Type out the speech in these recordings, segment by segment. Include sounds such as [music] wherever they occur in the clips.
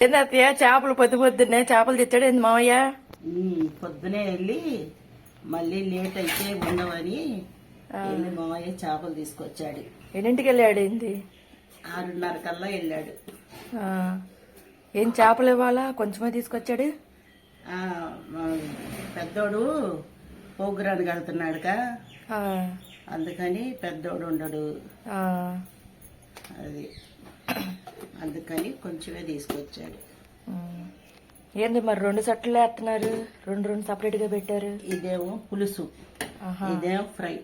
ఏందత్తయ్య? చేపలు పొద్దు పొద్దున్నే చేపలు తెచ్చాడు ఏంది మావయ్య? ఉమ్, పొద్దునే వెళ్ళి మళ్ళీ లేట్ అయితే ఉండవని వెళ్ళి మామయ్య చేపలు తీసుకొచ్చాడు. ఎన్నింటికి వెళ్ళాడు ఏంది? ఆరున్నర కల్లా వెళ్ళాడు. ఆ, ఏం చేపలు ఇవ్వాలా? కొంచెమే తీసుకొచ్చాడు? ఆ, మా పెద్దోడు పోగురానికి వెళ్తున్నాడుగా ఆ, అందుకని పెద్దోడు ఉండడు. ఆ, అది. అందుకని కొంచెమే తీసుకొచ్చాడు. ఏంది మరి రెండు సెట్లు వేస్తున్నారు? రెండు రెండు సపరేట్గా పెట్టారు? ఇదేమో పులుసు. ఆహా. ఇదేమో ఫ్రై.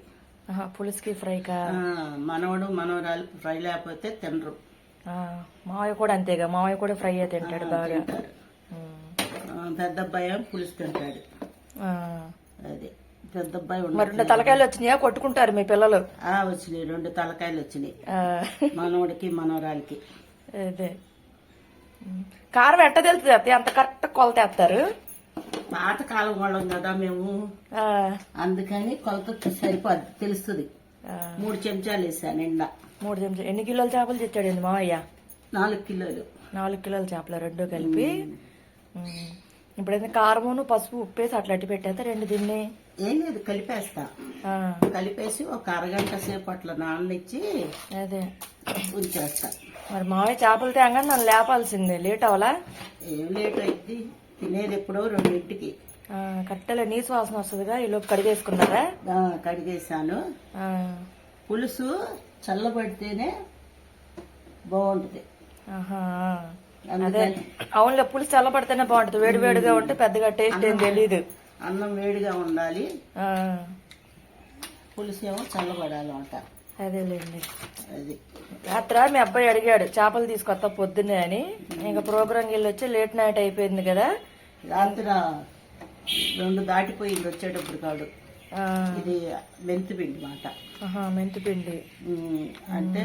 ఆహా, పులుసుకి ఫ్రైకా ఆ, మనవడు మనవరాలు ఫ్రై లేకపోతే తినరు. మావయ్య కూడా అంతేగా. మావయ్య కూడా ఫ్రై అయితే తింటాడు. బాగా పెద్ద అబ్బాయి పులుసు తింటాడు. అది పెద్ద అబ్బాయి మరి రెండు తలకాయలు వచ్చినాయా? కొట్టుకుంటారు మీ పిల్లలు. వచ్చినాయి. రెండు తలకాయలు వచ్చినాయి. మనవడికి మనవరాలకి. అదే. కారం ఎట్ట తెలుస్తుంది అత్తయ్య? అంత కరెక్ట్ కొలత వేస్తారు. పాత కాలం వాళ్ళం కదా మేము. అందుకని కొలత సరిపోద్ది తెలుస్తుంది. మూడు చెంచాలు వేసాను నిండా. మూడు చెంచాలు. ఎన్ని కిలోల చేపలు తెచ్చాడండి మావయ్య? నాలుగు కిలోలు. నాలుగు కిలోల చేపలు రెండు కలిపి. ఇప్పుడైతే కారమును పసుపు ఉప్పేసి అట్లా అట్టి పెట్టేస్తే రెండు దీన్ని. ఏం లేదు కలిపేస్తా. కలిపేసి ఒక అరగంట సేపు అట్లా నాననిచ్చి అదే. ఉంచేస్తా. మరి మావయ్య చేపలు తేగానే నన్ను లేపాల్సిందే. లేట్ అవ్వాలా? ఏం లేట్ అయింది? తినేది ఎప్పుడో రెండింటికి. కట్టెల నీసు వాసన వస్తుందిగా ఈ లోపు కడిగేసుకున్నారా? కడిగేసాను పులుసు చల్లబడితేనే బాగుంటుంది. ఆహా. అదే అవునులే పులుసు చల్లబడితేనే బాగుంటుంది. వేడి వేడిగా ఉంటే పెద్దగా టేస్ట్ ఏం తెలీదు. అన్నం వేడిగా ఉండాలి. పులుసు ఏమో చల్లబడాలంట. అదేలేండి. అది. రాత్ర మీ అబ్బాయి అడిగాడు చేపలు తీసుకొస్తా పొద్దున్నే అని. ఇంకా ప్రోగ్రాంకి వెళ్ళి వచ్చి లేట్ నైట్ అయిపోయింది కదా. రాత్రి రెండు దాటిపోయింది వచ్చేటప్పుడు కాడు ఇది మెంతి పిండి మాట. మెంతిపిండి అంటే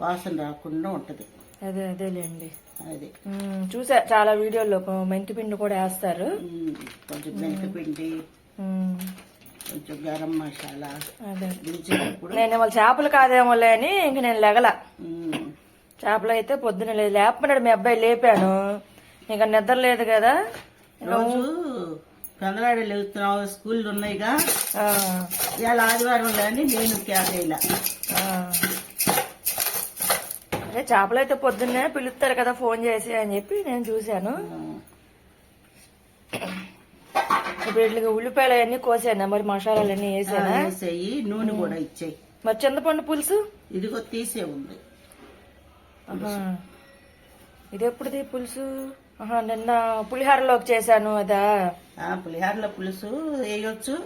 వాసన రాకుండా ఉంటది. అదే అదేలేండి. అది. చూసా చాలా వీడియోల్లో మెంతిపిండి కూడా వేస్తారు. కొంచెం మెంతి పిండి. ఉమ్, కొంచెం గరం మసాలా నేను వాళ్ళ చేపలు కాదేమోలే అని ఇంక నేను లెగల. చేపలు అయితే పొద్దున లేదు లేపమన్నాడు మీ అబ్బాయి లేపాను. ఇంకా నిద్ర లేదు కదా. రోజు పెందలాడి వెళ్తున్నావు స్కూళ్ళు ఉన్నాయిగా. ఇవాళ ఆదివారం లేని నేను ఆ. అదే చేపలు అయితే పొద్దున్నే పిలుస్తారు కదా ఫోన్ చేసి అని చెప్పి నేను చూశాను. ఇప్పుడు వీటికి ఉల్లిపాయలు అవన్నీ కోసాను? మరి మసాలాలు అన్నీ వేసానా వేసేయి నూనె కూడా ఇచ్చేయి. మరి చింతపండు పులుసు? ఇదిగో తీసే ఉంది. ఇది ఎప్పుడుది పులుసు? నిన్న పులిహోరలోకి చేశాను అదా? ఆ పులిహోరలో పులుసు వేయొచ్చు.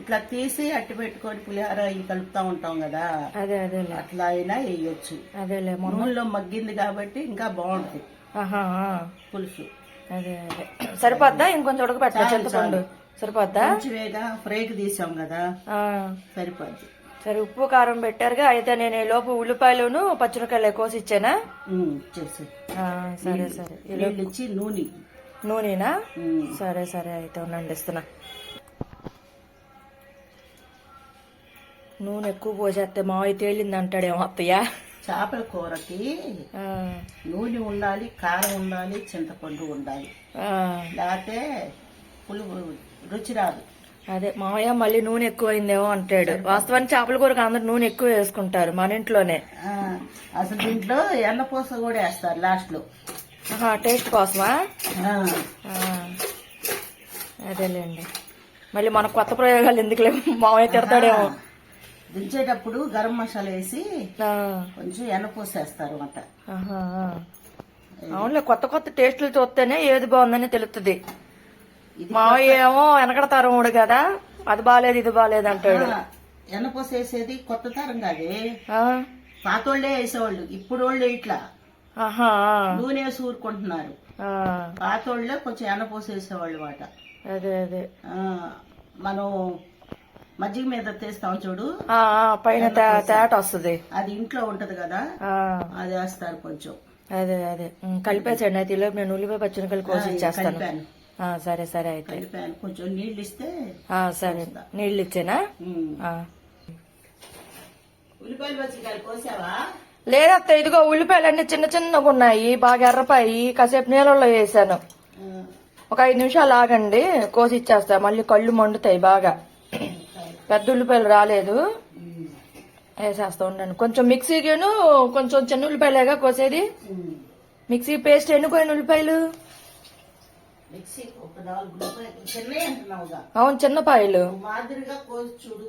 ఇట్లా తీసి అట్టి పెట్టుకొని పులిహోర కలుపుతా ఉంటాం కదా. అదే అదేలే. అట్లా అయినా వేయొచ్చు. అదేలే నూనెలో మగ్గింది కాబట్టి ఇంకా బాగుంటుంది. పులుసు. అదే అదే. సరిపోద్దా? ఇంకొంచెం ఉడకబెట్టా చింతపండు? సరిపోద్దా? ఫ్రైకి తీసాం కదా. సరిపోద్ది. సరే ఉప్పు కారం పెట్టారుగా. అయితే నేను ఈ లోపు ఉల్లిపాయలును పచ్చిమిరకాయలు కోసి ఇచ్చానా? సరే సరే. నూనె. నూనెనా? సరే సరే అయితే ఉండండి ఇస్తున్నా. నూనె ఎక్కువ పోసేస్తే మావయ్య తేలింది అంటాడేమో అత్తయ్య. చేపల కూరకి నూనె ఉండాలి కారం ఉండాలి చింతపండు ఉండాలి. లేకపోతే పులుపు రుచి రాదు. అదే మావయ్య మళ్ళీ నూనె ఎక్కువైందేమో అంటాడు. వాస్తవానికి చేపల కూరకు అందరు నూనె ఎక్కువ వేసుకుంటారు మన ఇంట్లోనే. అసలు దీంట్లో ఎన్నపూస కూడా వేస్తారు లాస్ట్లో టేస్ట్ కోసమా? అదేలేండి. మళ్ళీ మన కొత్త ప్రయోగాలు ఎందుకులే? మావయ్య తిడతాడేమో. దించేటప్పుడు గరం మసాలా వేసి కొంచెం ఎన్నపూస వేస్తారు ఆ. అవునులే కొత్త కొత్త టేస్టులు చూస్తేనే ఏది బాగుందని తెలుస్తుంది మావయ్య ఏమో వెనకడ తరముడు కదా. అది బాగాలేదు ఇది బాగాలేదు అంటాడు. వేసేది కొత్త తరం కాదే. పాతోళ్ళే వేసేవాళ్ళు ఇప్పుడు వాళ్ళు ఇట్లా నూనె ఆ, పాతోళ్ళే కొంచెం ఎన్నపూస వేసేవాళ్ళు మాట. అదే అదే. ఆ, మనం మజ్జిగ మీద తీస్తాం చూడు. పైన తేట వస్తుంది. అది ఇంట్లో ఉంటది కదా. అది వేస్తారు కొంచెం. అదే అదే. కలిపేసండి అయితే ఈలోపు నేను ఉల్లిపాయ పచ్చిమిరకాయలు కోసి ఇచ్చేస్తాను కలిపాను. ఆ, సరే సరే అయితే. కొంచెం నీళ్ళు ఇస్తే సరే. నీళ్ళు ఇచ్చేనా. ఉల్లిపాయలు పచ్చికాయలు కోసావా? లేదత్త ఇదిగో ఉల్లిపాయలు అన్ని చిన్న చిన్నగా ఉన్నాయి. బాగా ఎర్రపాయి. కాసేపు నీళ్ళలో వేసాను. ఒక ఐదు నిమిషాలు ఆగండి. కోసి ఇచ్చేస్తా. మళ్ళీ కళ్ళు మండుతాయి బాగా. పెద్ద ఉల్లిపాయలు రాలేదు. వేసేస్తా ఉండండి. కొంచెం మిక్సీకిను కొంచెం చిన్న ఉల్లిపాయలేగా కోసేది. మిక్సీ పేస్ట్ ఎన్నుకోయిన ఉల్లిపాయలు మిక్సీ ఒక నాలుగు రూపాయలు చిన్నవి అంటున్నావుగా అవును కోసి చూడు.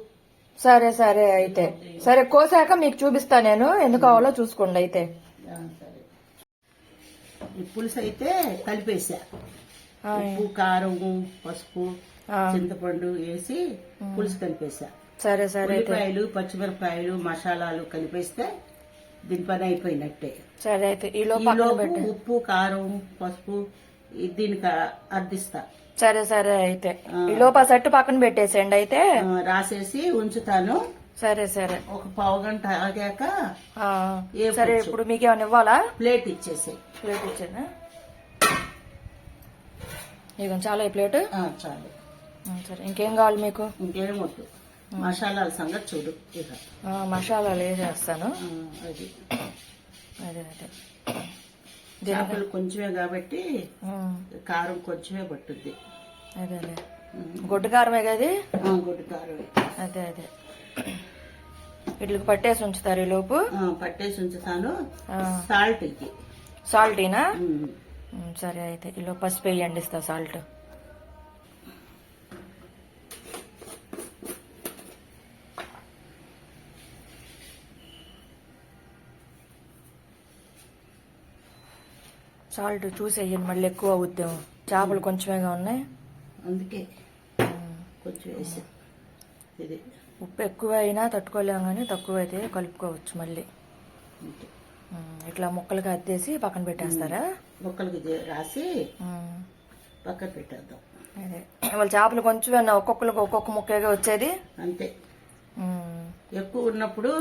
సరే సరే అయితే. సరే కోసాక మీకు చూపిస్తా నేను. ఎన్ని కావాలో చూసుకోండి అయితే. పులుసు అయితే కలిపేసా. ఉప్పు కారం పసుపు చింతపండు వేసి పులుసు కలిపేసా. సరే సరే అయితే. ఉల్లిపాయలు పచ్చిమిరపకాయలు మసాలాలు కలిపేస్తే దీని పని అయిపోయినట్టే. సరే అయితే. ఈ లోపు ఉప్పు కారం పసుపు దీనికి అద్దిస్తా సరే సరే అయితే. ఈ లోపు ఆ సెట్ పక్కన పెట్టేసేయండి అయితే. ఆ, రాసేసి ఉంచుతాను. సరే సరే. ఒక పావు గంట ఆగాక ఆ, ఏ సరే? ఇప్పుడు మీకు ఏమైనా ఇవ్వాలా? ప్లేట్ ఇచ్చేసి. ప్లేట్ ఇచ్చానా? ఇదిగో చాలా ఈ ప్లేట్. చాలు. సరే. ఇంకేం కావాలి మీకు? ఇంకేం వద్దు. మసాలాల సంగతి చూడు ఇక. ఆ, మసాలాలు వేసేస్తాను ఆ, అది. అదే అదే. చేపలు కొంచెమే కాబట్టి కారం కొంచెమే పట్టుద్ది. అదే అదే. గుడ్డు కారమే కది గుడ్డు కారం అదే అదే. ఇట్లకి పట్టేసి ఉంచుతారు ఈ లోపు? పట్టేసి ఉంచుతాను. సాల్ట్ ఇది. సాల్టీనా? సరే అయితే ఈ లోపు పసుపు వేయండి ఇస్తా సాల్ట్. సాల్ట్ చూసి వేయండి మళ్ళీ ఎక్కువ అవుద్దాం. చేపలు కొంచెమేగా ఉన్నాయి. అందుకే కొంచెం వేసి. ఇది. ఉప్పు ఎక్కువ అయినా తట్టుకోలేము కానీ తక్కువ అయితే కలుపుకోవచ్చు మళ్ళీ ఇట్లా ముక్కలుగా అద్దేసి పక్కన పెట్టేస్తారా? ముక్కలకి రాసి పక్కన పెట్టేద్దాం. అదే. వాళ్ళ చేపలు కొంచెం ఒక్కొక్కరికి ఒక్కొక్క ముక్కగా వచ్చేది? అంతే. ఎక్కువ ఉన్నప్పుడు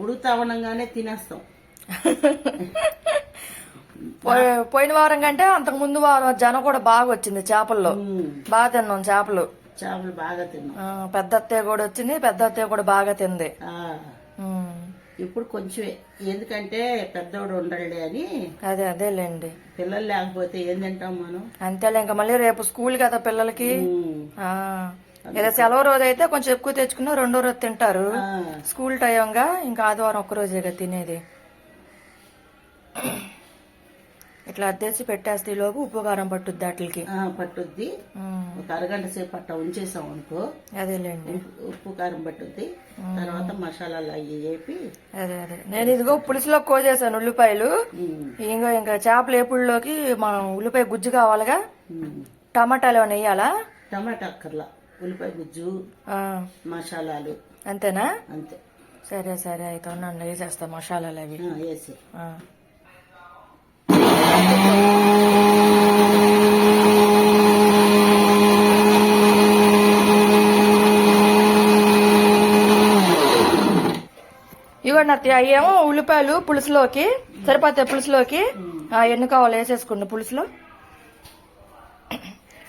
ఉడుకుతా ఉండగానే తినేస్తాం. [laughs] పోయిన వారం కంటే అంతకు ముందు వారం జనం కూడా బాగా వచ్చింది చేపల్లో. బాగా తిన్నాం చేపలు. చేపలు బాగా తిన్నాం. పెద్ద అత్తయ్య కూడా వచ్చింది పెద్ద అత్తయ్య కూడా బాగా తింది. ఇప్పుడు కొంచెమే ఎందుకంటే పెద్దోడు ఉండలే అని అదే అదేలేండి. పిల్లలు లేకపోతే ఏం తింటాం మనం? అంతేలే ఇంకా మళ్ళీ రేపు స్కూల్ కదా పిల్లలకి. ఏదో సెలవు రోజు అయితే కొంచెం ఎక్కువ తెచ్చుకున్నా రెండో రోజు తింటారు. స్కూల్ టైంగా ఇంకా ఆదివారం ఒక్క రోజేగా తినేది. ఇట్లా అద్దేసి పెట్టేస్తే లోపు ఉప్పు కారం పట్టుద్ది వాటికి పట్టుద్ది. ఒక అరగంట సేపు అట్ట ఉంచేసాం అనుకో అదేలేండి. ఉప్పు- కారం పట్టుద్ది. తర్వాత మసాలాలు అవి వేపి అదే అదే. నేను ఇదిగో పులుసులో కోసేసాను ఉల్లిపాయలు. ఇంకా ఇంకా చేపల ఏపుళ్ళలోకి మనం ఉల్లిపాయ గుజ్జు కావాలిగా. టమాటాలు ఏమైనా వేయాలా? టమాటా అక్కర్లా. ఉల్లిపాయ గుజ్జు మసాలాలు. అంతేనా? అంతే. సరే సరే. అయితే ఉన్నాను వేసేస్తా మసాలాలు అవి. వేసి ఇవ్వండి అత్తయ్య అయ్యేమో ఉల్లిపాయలు పులుసులోకి సరిపోతాయి పులుసులోకి ఆ, ఎన్ని కావాలి వేసేసుకోండి పులుసులో.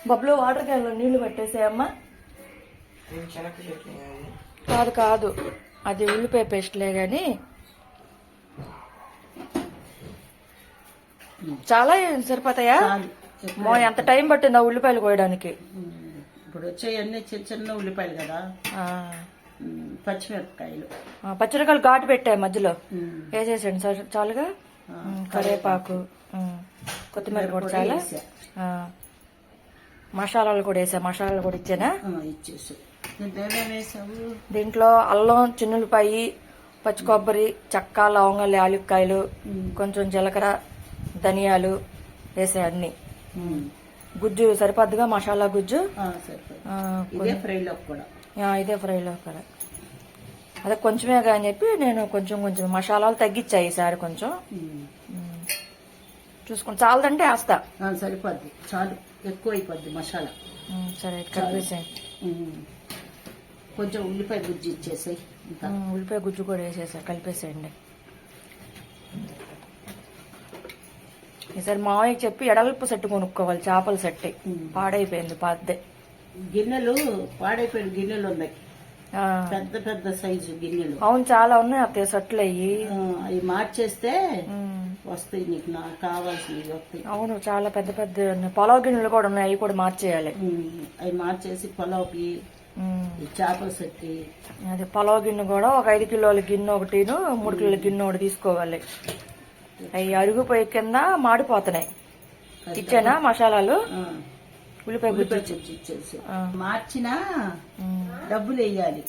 బబ్బులు వాటర్ క్యాన్లో నీళ్ళు పెట్టేసాయమ్మా. కాదు కాదు. అది ఉల్లిపాయ పేస్ట్లే గాని. చాలా సరిపోతాయా. మో ఎంత టైం పట్టింది ఆ ఉల్లిపాయలు కోయడానికి? ఇప్పుడు వచ్చేయన్నీ చిన్న చిన్న ఉల్లిపాయలు కదా. పచ్చిమిరపకాయలు. ఆ, పచ్చిమిరకాయలు ఘాటు పెట్టాయి మధ్యలో. వేసేసండి చాలు- చాలుగా? కరివేపాకు కొత్తిమీర కూడా చాలా. మసాలాలు కూడా వేసా మసాలాలు కూడా ఇచ్చానా? ఇచ్చేసి. దీంట్లో అల్లం చిన్నులపాయి పచ్చి కొబ్బరి చెక్క లవంగాలు యాలుక్కాయలు కొంచెం జీలకర్ర ధనియాలు వేసా అన్ని. గుజ్జు సరిపోద్దుగా మసాలా గుజ్జు? ఫ్రైలో కూడా. ఇదే ఫ్రైలో కూడా అదే కొంచెమే అని చెప్పి నేను కొంచెం కొంచెం మసాలాలు తగ్గించాయి ఈసారి కొంచెం. చూసుకుని చాలదంటే వేస్తా. సరిపోద్ది. చాలు. ఎక్కువ అయిపోద్ది మసాలా సరే కలిపేసాయి కొంచెం ఉల్లిపాయ గుజ్జు ఇచ్చేసాయి. ఉల్లిపాయ గుజ్జు కూడా వేసేసా కలిపేసేయండి. ఈసారి మావయ్యకి చెప్పి ఎడల్పు సెట్ కొనుక్కోవాలి చేపల సెట్. పాడైపోయింది పాద్దే గిన్నెలు పాడైపోయిన గిన్నెలు ఉన్నాయి. పెద్ద పెద్ద సైజు గిన్నెలు. అవును చాలా ఉన్నాయి అత్తయ్య సట్లు అయ్యి. అవి మార్చేస్తే. వస్తాయి నీకు నాకు కావాల్సినవి వస్తాయి. అవును చాలా పెద్ద పెద్ద పొలావ్ గిన్నెలు కూడా ఉన్నాయి అవి కూడా మార్చేయాలి. అవి మార్చేసి పొలావుకి చేపల సెట్టి. అది పొలావ్ గిన్నె కూడా ఒక ఐదు కిలోల గిన్నె ఒకటిను మూడు కిలోల గిన్నె ఒకటి తీసుకోవాలి. అవి అరుగుపోయి కింద మాడిపోతున్నాయి. ఇచ్చానా మసాలాలు? ఉల్లిపాయ గుజ్జు ఇచ్చేసి. మార్చినా. డబ్బులు వేయాలి.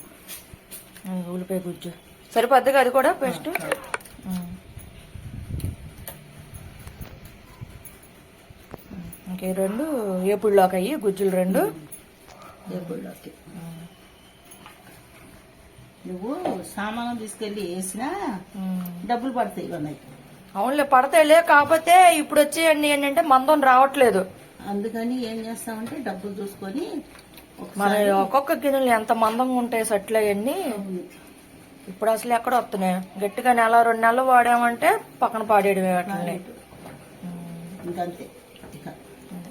ఉల్లిపాయ గుజ్జు సరిపోద్దిగా అది కూడా పేస్ట్. ఇంకే రెండు ఏపుళ్ళలోకి అయ్యి గుజ్జులు రెండు. టేబుల్లోకి నువ్వు సామాను తీసుకెళ్ళి వేసినా. డబ్బులు పడతాయి ఇవన్నీ. అవునులే పడతాయిలే కాకపోతే ఇప్పుడు వచ్చేయండి ఏంటంటే మందం రావట్లేదు. అందుకని ఏం చేస్తామంటే డబ్బులు చూసుకొని మన ఒక్కొక్క గిన్నెలు ఎంత మందంగా ఉంటాయి సట్లు అవన్నీ ఇప్పుడు అసలు ఎక్కడ వస్తున్నాయి? గట్టిగా నెల రెండు నెలలు వాడామంటే పక్కన పాడేయడమే వాటిని. ఇంకంతే. ఇక.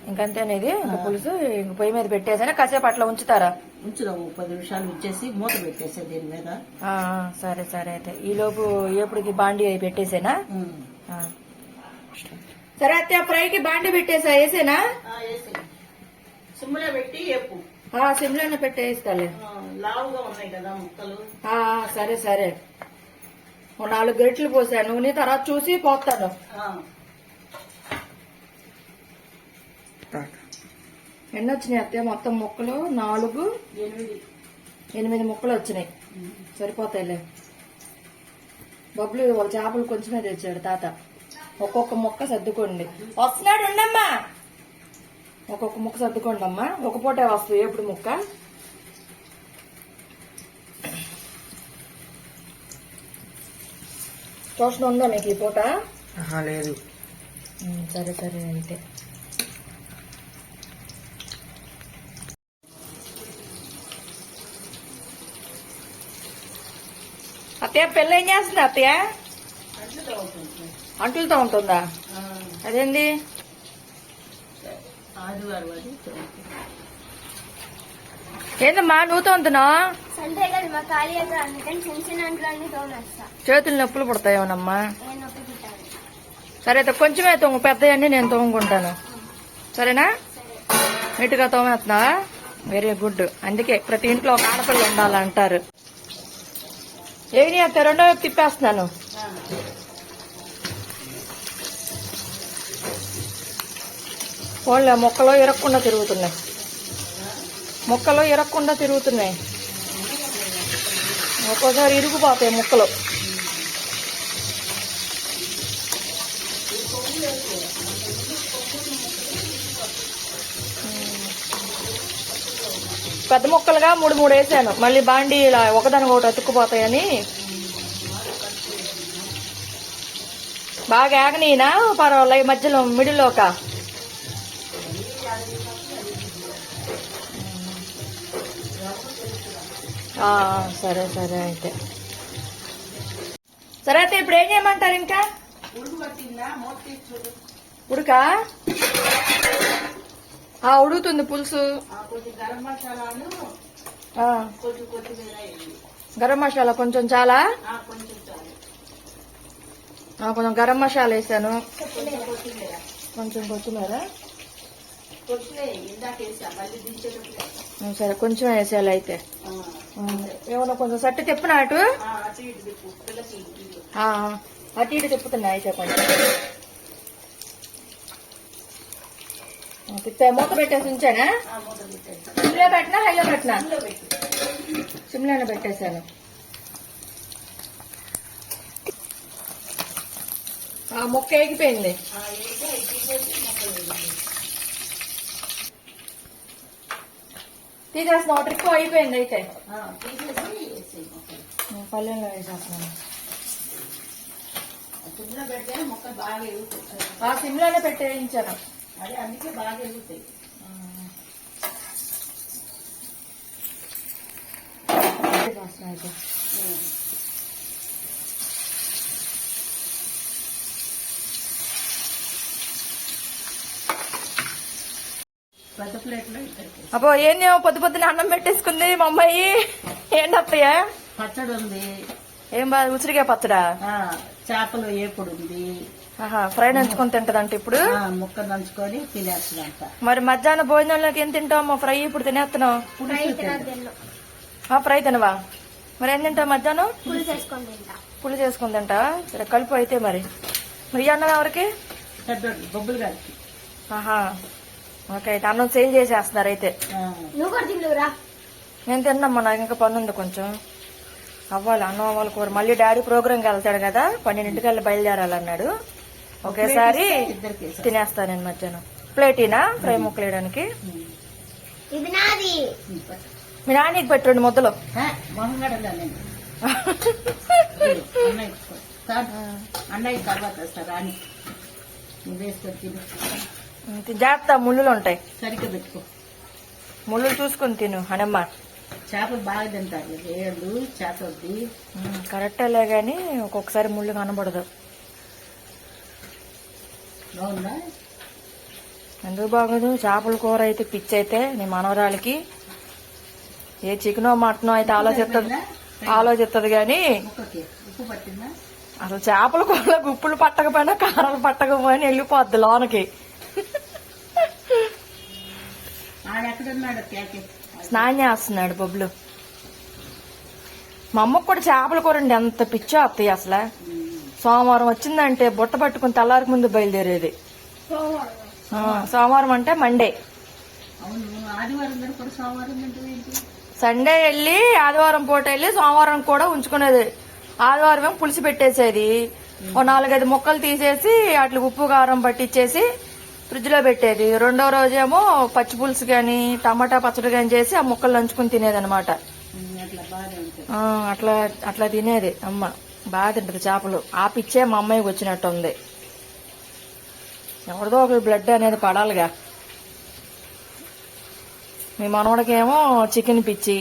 ఇంకంతేనేది ఇంక పులుసు ఇంక పొయ్యి మీద పెట్టేసానే కాసేపు అట్లా ఉంచుతారా? ఉంచుదాము పది నిమిషాలు ఉంచేసి మూత పెట్టేసే దీని మీద. సరే సరే అయితే. ఈ లోపు ఎప్పటికి బాండి అయి పెట్టేసేనా. సరే అయితే ఫ్రైకి బాండి పెట్టేసా వేసేనా. సిమ్లో పెట్టి ఆ, సిమ్లోనే పెట్టేస్తాలే. ఆ, లావుగా ఉన్నాయి కదా ముక్కలు. సరే సరే. నాలుగు గరిటెలు పోసాను నూనె తర్వాత చూసి పోతాను. ఎన్ని వచ్చినాయి అత్తయ్య? మొత్తం ముక్కలు నాలుగు ఎనిమిది. ఎనిమిది ముక్కలు వచ్చినాయి. సరిపోతాయిలే. బబ్బులు వాళ్ళ చేపలు కొంచెమే తెచ్చాడు తాత. ఒక్కొక్క ముక్క సర్దుకోండి. వస్తున్నాడు ఉండమ్మా. ఒక్కొక్క ముక్క సర్దుకోండి అమ్మా. ఒక పూటే వస్తుంది ఎప్పుడు ముక్క. ట్యూషన్ ఉందా మీకు ఈ పూట? లేదు. సరే సరే అయితే. అత్తయ్య పెళ్ళి ఏం చేస్తుంది అత్తయ్య? అంటులతో ఉంటుందా? అదేంది. ఏందమ్మా నువ్వు తోముతున్నావు చేతులు నొప్పులు పుడతాయేమోనమ్మా? సరే అయితే కొంచెమే తోము పెద్దయన్నీ నేను తోముకుంటాను. సరేనా? నీట్గా తోమేస్తున్నావా? వెరీ గుడ్ అందుకే ప్రతి ఇంట్లో ఒక ఆడపిల్ల ఉండాలంటారు. ఏమి అత్త రెండో వైపు తిప్పేస్తున్నాను. ఓన్లీ మొక్కలు ఇరక్కుండా తిరుగుతున్నాయి. మొక్కలో ఇరక్కుండా తిరుగుతున్నాయి. ఒక్కోసారి ఇరుగుపోతాయి ముక్కలు. పెద్ద ముక్కలుగా మూడు మూడు వేసాను. మళ్ళీ బాండి ఇలా ఒకదాని ఒకటి అతుక్కుపోతాయని. బాగా ఆగనీనా? పర్వాలేదు మధ్యలో మిడిల్ ఒక సరే సరే అయితే. సరే అయితే ఇప్పుడు ఏం చేయమంటారు ఇంకా? ఉడకా? ఆ, ఉడుకుతుంది పులుసు. గరం మసాలా కొంచెం చాలా? కొంచెం కొంచెం గరం మసాలా వేసాను. కొంచెం కొత్తిమీర. సరే కొంచెం వేసేయాలి అయితే. ఏమన్నా కొంచెం సట్టి తిప్పినా అటు? అటు ఇటు తిప్పుతున్నా అయితే కొంచెం. మూత పెట్టేసి ఉంచానా? సిమ్లో పెట్టినా హైలో పెట్టినా? సిమ్లోనే పెట్టేశాను. ఆ ముక్క ఎగిపోయింది ఆ, వేసి అవి తీసేసి మొక్కలు వేయండి. తీసేసిన ఒక ట్రిప్ అయిపోయింది అయితే. పల్లెల్లో వేసేస్తున్నాను. ఆ సిమ్లోనే పెట్టేయించాను. అదే అందుకే బాగా ఎగుతాయి. అయితే. అబ్బో ఏందేమో పొద్దు పొద్దున అన్నం పెట్టేసుకుంది మా అమ్మాయి. ఏంటి అత్తయ్య పచ్చడి ఉంది. ఏం బాగా ఉసిరిగా పచ్చడా? ఆ, చేపలు ఏపుడు ఉంది. ఫ్రై నంచుకొని తింటదంట ఇప్పుడు? ఆ, ముక్క నంచుకొని తినేస్తుందంట. మరి మధ్యాహ్నం భోజనంలోకి ఏం తింటావు? ఫ్రై ఇప్పుడు తినేస్తున్నావు. పులుసు తింది. ఆ ఫ్రై తినవా? మరి ఏం తింటావు మధ్యాహ్నం? పులి చేసుకుని తింటా. సరే కలుపు అయితే మరి. మరి అన్నం ఎవరికి? బొబ్బులు గారికి. ఆహా. ఓకే అయితే అన్నం సేల్ చేసేస్తున్నారు అయితే నువ్వు కూడా నేను తిన్నమ్మా నాకు ఇంకా పని ఉంది కొంచెం. అవ్వాలి అన్నం అవ్వాలి కూర. మళ్ళీ డాడీ ప్రోగ్రామ్కి వెళ్తాడు కదా పన్నెండింటికి వెళ్ళి బయలుదేరాలన్నాడు. ఒకేసారి. తినేస్తాను నేను మధ్యాహ్నం. ప్లేటీనా? ఫ్రై ఉమ్, పట్టు. మీ నాన్నకి పెట్టి రెండు ముద్దలు. [laughs] అన్నయ్య తర్వాత వస్తా రాని. నువ్వు వేసుకొని తిను. జాగ్రత్త ముళ్ళులు ఉంటాయి. సరిగ్గా పెట్టుకో. ముళ్ళు చూసుకుని తిను అనమ్మ చేపలు బాగా తింటారు. ఏళ్ళు చేపలది. కరెక్టేలే గాని ఒక్కొక్కసారి ముళ్ళు కనబడదు. బాగుందా? ఎందుకు బాగోదు? చేపల కూర అయితే పిచ్చి అయితే నీ మనవరాలకి ఏ చికెనో మటనో అయితే ఆలోచిస్తుంది ఆలోచిస్తుంది పట్టిందా? అసలు చేపల కూర గుప్పులు పట్టకపోయినా కారాలు పట్టకపోయినా వెళ్ళిపోద్ది లోనకి. స్నానం చేస్తున్నాడు బొబ్బులు. మా అమ్మకు కూడా చేపల కూర అండి ఎంత పిచ్చో అత్తయ్య అసలు. సోమవారం వచ్చిందంటే బుట్ట పట్టుకుని తెల్లారికి ముందు బయలుదేరేది. సోమవారం. అంటే మండే. సండే వెళ్ళి ఆదివారం పూట వెళ్ళి సోమవారం కూడా ఉంచుకునేది. ఆదివారం పులుసు పెట్టేసేది. ఓ నాలుగైదు ముక్కలు తీసేసి అట్లా ఉప్పు కారం పట్టించేసి ఫ్రిడ్జ్లో పెట్టేది. రెండో రోజేమో పచ్చి పులుసు గాని టమాటా పచ్చడి గాని చేసి ఆ ముక్కలు నంచుకుని తినేది అనమాట ఉమ్, అట్లా అట్లా తినేది. అమ్మ బాగా తింటది చేపలు. ఆ పిచ్చే మా అమ్మాయికి వచ్చినట్టు ఉంది ఎవరిదో ఒకరి బ్లడ్ అనేది పడాలిగా. మీ మనవడికేమో చికెన్ పిచ్చి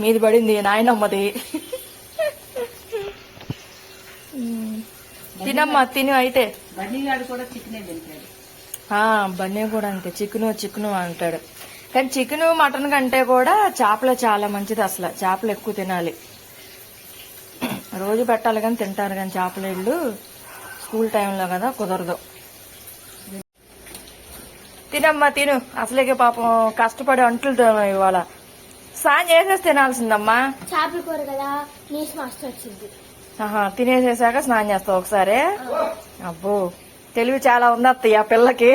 మీది పడింది నాయనమ్మది. తినమ్మా తిను అయితే. కూడా చికెనే తింటాడు. బన్నీ కూడా అంతే. చికెను చికెను అంటాడు. కానీ చికెన్ మటన్ కంటే కూడా చేపలు చాలా మంచిది అసలు. చేపలు ఎక్కువ తినాలి. రోజు పెట్టాలి కానీ తింటారు కానీ చేపల ఇళ్ళు స్కూల్ టైంలో కదా కుదరదు. తినమ్మా తిను. అసలేకే పాపం కష్టపడి అంట్లు ఇవాళ. సాయం చేసేసి తినాల్సిందమ్మా. చేపల కూర కదా నీసు మస్తు వచ్చింది. ఆహా తినేసేసాక స్నానం చేస్తావు ఒకసారి? అబ్బో. తెలివి చాలా ఉంది అత్తయ్య పిల్లకి.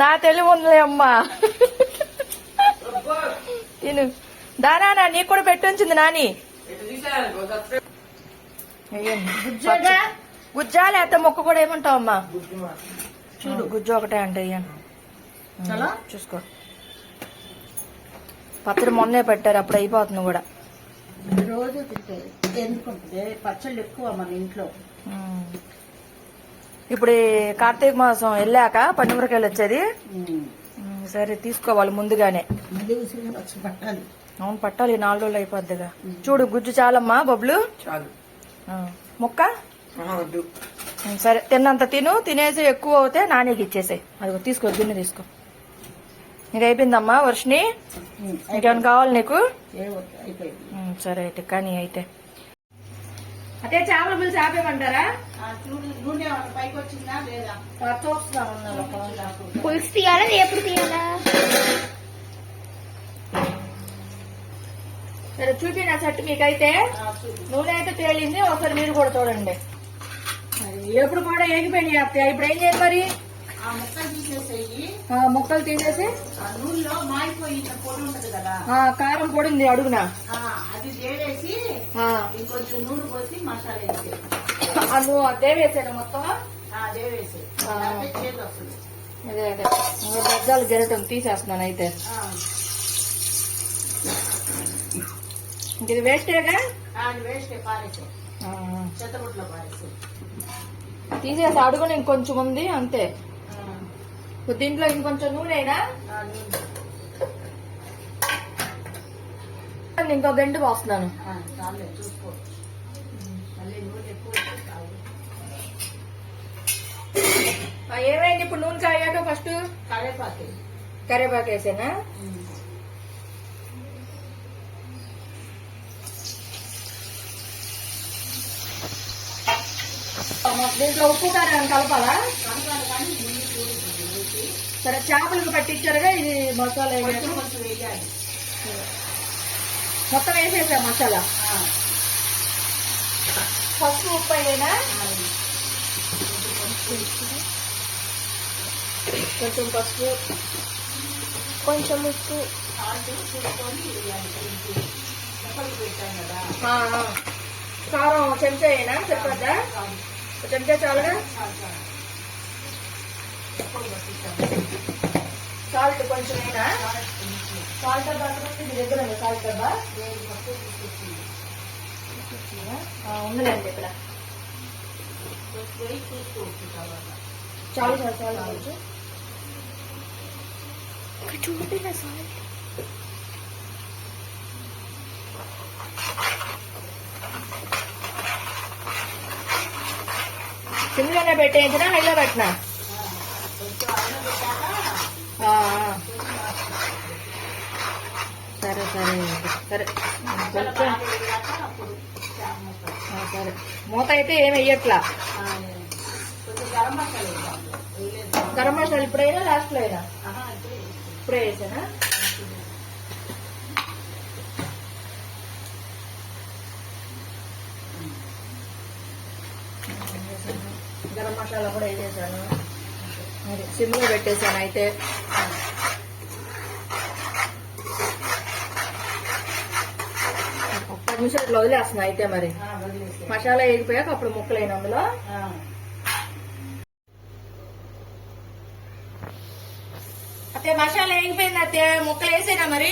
నా తెలివి ఉందిలే అమ్మా. తిను దానా నీకు కూడా పెట్టుంచింది నాని. గుజ్జా లేకపోతే మొక్క కూడా ఏమంటావు అమ్మా? చూడు గుజ్జు ఒకటే అంటే చూసుకో. పచ్చడి మొన్నే పెట్టారు అప్పుడు అయిపోతుంది కూడా. రోజు తింటాడు ఎందుకుంటుంది పచ్చళ్ళు ఎక్కువ మన ఇంట్లో. ఇప్పుడు కార్తీక మాసం వెళ్ళాక పండుమిరకాయలు వచ్చేది. సరే తీసుకోవాలి ముందుగానే. అవును పట్టాలి. నాలుగు రోజులు అయిపోద్దిగా. చూడు గుజ్జు చాలమ్మా బొబ్లు? చాలు. ముక్క? సరే తిన్నంత తిను. తినేసి ఎక్కువ అవుతే నానికి ఇచ్చేసాయి. అదిగో తీసుకో గిన్నె తీసుకో. నీకు అయిపోయిందమ్మా వర్షిని ఇంకేమైనా కావాలి నీకు? సరే అయితే కానీ అయితే. అదే చేపల పులుసు ఆపేమంటారా ఆ, చూడు నూనె ఏమన్నా పైకి వచ్చిందా లేదా? చూస్తా ఉన్నారు పులుసు తీయాలా ఎప్పుడు తీయాలా? సరే చూపి నా సెట్ మీకైతే. నూనె అయితే తేలింది ఒకసారి మీరు కూడా చూడండి. ఎప్పుడు కూడా ఏగిపోయినాయి అత్తయ్య? ఇప్పుడు ఏం చేయాలి మరి? ముక్కలు తీసేసేయి. ఆ, ముక్కలు తీసేసి? ఆ నూనెలో మాడిపోయిన పొడి ఉంటది కదా. ఆ, కారం పొడింది అడుగున. ఆ, అది వేడేసి ఆ, ఇంకొంచెం నూనె పోసి మసాలా వేసి ఆ, నువ్వు అదే వేసాను మొత్తం అదే అదే. బజ్జాలు జరగటం తీసేస్తున్నాను అయితే. ఇది వేస్టేగా? తీసేసి అడుగున ఇంకొంచెం ఉంది అంతే. దీంట్లో ఇంకొంచెం నూనెనా ఇంకో గంట పోస్తున్నాను. ఏమైంది ఇప్పుడు నూనె కాయాక ఫస్ట్ కరేపాకు. కరేపాకు వేసానా? దీంట్లో ఉప్పు కారం కలపాలా? కలపాలి కానీ సరే చేపలకు పట్టించారుగా ఇది మసాలా వేయాలి. మొత్తం వేసేసా మసాలా? పసుపు ఉప్పు అయినా? కొంచెం పసుపు. కొంచెం ఉప్పు. కారం చెంచా అయినా ఒక చెంచా చాలుగా చాలు, చాలు. ముక్కలు పట్టించాం. సాల్ట్ కొంచెం అయినా సాల్ట్ కొంచెం. సాల్ట్ డబ్బా అక్కడ మీ దగ్గర ఉంది సాల్ట్ డబ్బా వేడి పప్పు తీసుకొచ్చింది. ఆ, ఉందిలేండి ఇక్కడ కొంచెం వేయి చూసుకోవచ్చు తర్వాత. చాలు చాలు చాలు కొంచెం చూపిన సాల్ట్ సిమ్లోనే పెట్టేయించినా హైలో పెట్టినా కొంచెం అన్నం పెట్టాక ఆ, ఆ. సరే సరే సరే. కొంచెం. సరే. మూత అయితే ఏమి వేయట్లా? గరం మసాలా గరం మసాలా ఇప్పుడైనా లాస్ట్లో అయినా? ఇప్పుడే వేసానా? గరం మసాలా కూడా వేసేసాను. సిమ్లో పెట్టేశాను అయితే. ఒక పది నిమిషాలు వదిలేస్తున్నా అయితే మరి. మసాలా వేగిపోయాక అప్పుడు ముక్కలైన అందులో. అతే మసాలా వేగిపోయింది అతే ముక్కలు వేసేనా మరి?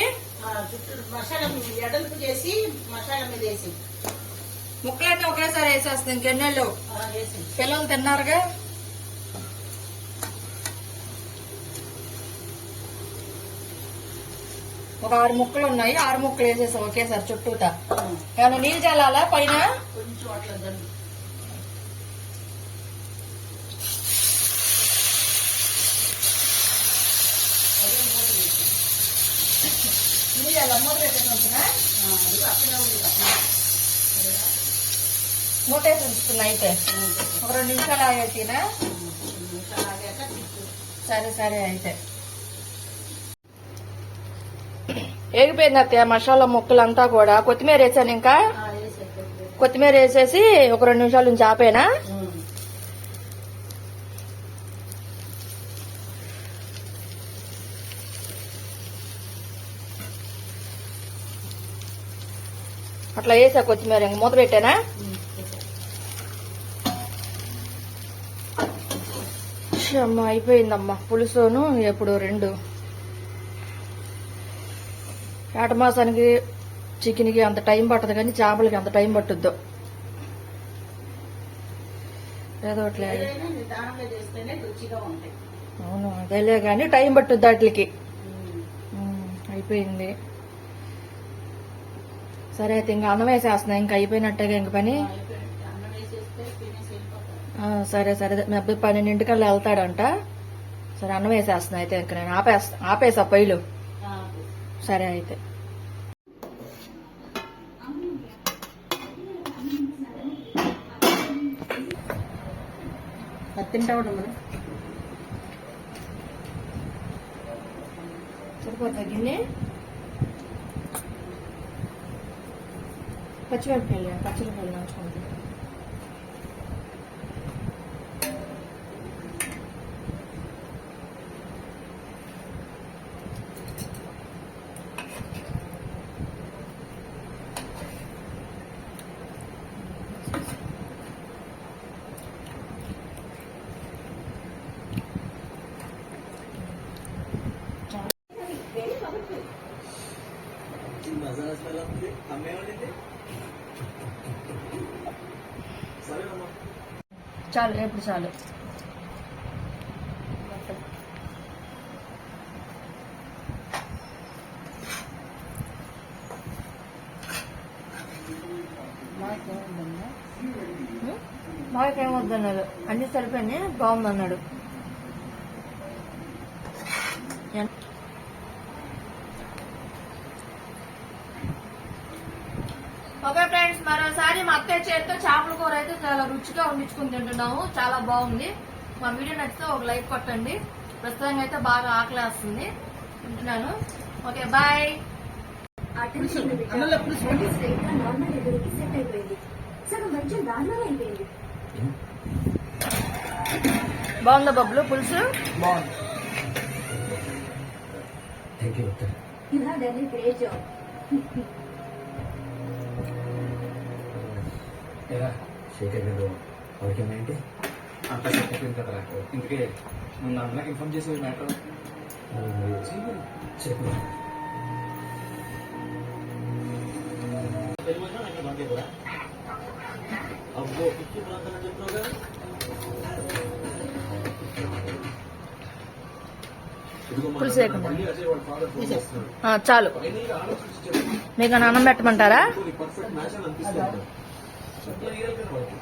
మసాలా ఎడల్పు చేసి మసాలా మీద వేసి ముక్కలన్నీ ఒకేసారి వేసేస్తుంది ఇంకెన్నెళ్ళు. పిల్లలు తిన్నారుగా? ఒక ఆరు ముక్కలు ఉన్నాయి. ఆరు ముక్కలు వేసేసాం ఒకేసారి చుట్టూతా. ఏమైనా నీళ్ళు చల్లాలా పైన? వేసి ఉంచుతున్నా అయితే. ఒక రెండు నిమిషాలు ఆగేసినా. సరే సరే అయితే. ఎగిపోయింది అత్తయ్య మసాలా ముక్కలంతా కూడా. కొత్తిమీర వేసాను ఇంకా. కొత్తిమీర వేసేసి ఒక రెండు నిమిషాల నుంచి ఆపేనా? అట్లా వేసా కొత్తిమీర ఇంక. మూత పెట్టానా? అమ్మ అయిపోయిందమ్మా. పులుసును ఎప్పుడు రెండు. ఏట మాసానికి చికెన్కి అంత టైం పట్టదు కానీ చేపలకి అంత టైం పట్టుద్దు. ఏదో అవును అదేలే కానీ టైం పట్టుద్ది వాటికి. అయిపోయింది. సరే అయితే ఇంకా అన్నం వేసేస్తున్నా ఇంకా అయిపోయినట్టుగా ఇంక పని. సరే సరే. మీ అబ్బాయి పన్నెండింటికల్లా వెళ్తాడంట. సరే అన్నం వేసేస్తున్నా అయితే ఇంక నేను ఆపేస్తా ఆపేసా ఆ, సరే అయితే. అది తింటావు మరి. సరిపోతా గిన్నె? పచ్చిమిరపకాయలు పచ్చిమిరపకాయలు నాచుకుంటాం నంచుకుంది మసాలా స్మెల్ వస్తుంది అమ్మే వండింది సరేనమ్మా చాలు ఎప్పుడు చాలు బాగా ఏమొద్దన్నాడు అన్ని సరిపోయినాయి బాగుందన్నాడు ఎంత- ఓకే ఫ్రెండ్స్ చేతితో చేపల కూర అయితే చాలా రుచిగా వండించుకుని తింటున్నాము. చాలా బాగుంది. మా వీడియో నచ్చితే ఒక లైక్ కొట్టండి. ప్రస్తుతానికి అయితే బాగా ఆకలేస్తుంది. తింటున్నాను. Okay bye. బాగుందా బబ్బులు పులుసు? Thank you doctor you have done great job ఎలా శేఖర్ గారు ఓకేమేంటి అంతా చెప్పలేదు కదా ఇందుకే నువ్వు నా అన్నకి ఇన్ఫార్మ్ చేసే మ్యాటర్ చెప్పు. అబ్బో పిచ్చి ప్రాంతం చెప్తున్నావు కదా. చాలు. మీకు అన్నం పెట్టమంటారా? ಏನು ಹೇಳ್ತಿರ್ಬೋದು